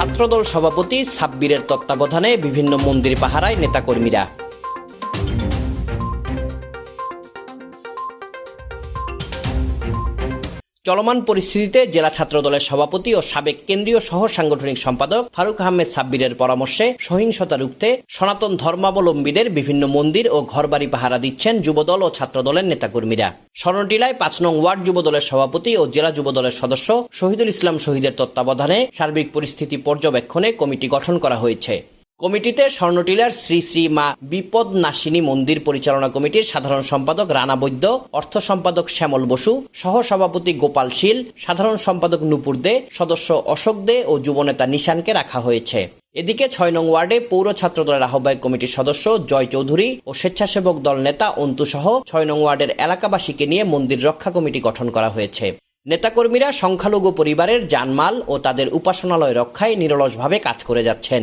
ছাত্রদল সভাপতি সাব্বিরের তত্ত্বাবধানে বিভিন্ন মন্দির পাহারায় নেতাকর্মীরা চলমান পরিস্থিতিতে জেলা ছাত্র দলের সভাপতি ও সাবেক কেন্দ্রীয় সহ সাংগঠনিক সম্পাদক ফারুক আহমেদ সাব্বিরের পরামর্শে সহিংসতা রুখতে সনাতন ধর্মাবলম্বীদের বিভিন্ন মন্দির ও ঘরবাড়ি পাহারা দিচ্ছেন যুবদল ও ছাত্রদলের নেতাকর্মীরা। স্বর্ণটিলায় পাঁচ নং ওয়ার্ড যুবদলের সভাপতি ও জেলা যুবদলের সদস্য শহীদুল ইসলাম শহীদের তত্ত্বাবধানে সার্বিক পরিস্থিতি পর্যবেক্ষণে কমিটি গঠন করা হয়েছে। কমিটিতে স্বর্ণটিলার শ্রী শ্রী মা বিপদ নাশিনী মন্দির পরিচালনা কমিটির সাধারণ সম্পাদক রানা বৈদ্য, অর্থ সম্পাদক শ্যামল বসু সহ সভাপতি গোপাল শীল, সাধারণ সম্পাদক নুপুর দে, সদস্য অশোক দে ও যুবনেতা নিশানকে রাখা হয়েছে। এদিকে ছয় নং ওয়ার্ডে পৌর ছাত্র দলের আহ্বায়ক কমিটির সদস্য জয় চৌধুরী ও স্বেচ্ছাসেবক দল নেতা অন্তু সহ ছয় নং ওয়ার্ডের এলাকাবাসীকে নিয়ে মন্দির রক্ষা কমিটি গঠন করা হয়েছে। নেতাকর্মীরা সংখ্যালঘু পরিবারের জানমাল ও তাদের উপাসনালয় রক্ষায় নিরলসভাবে কাজ করে যাচ্ছেন।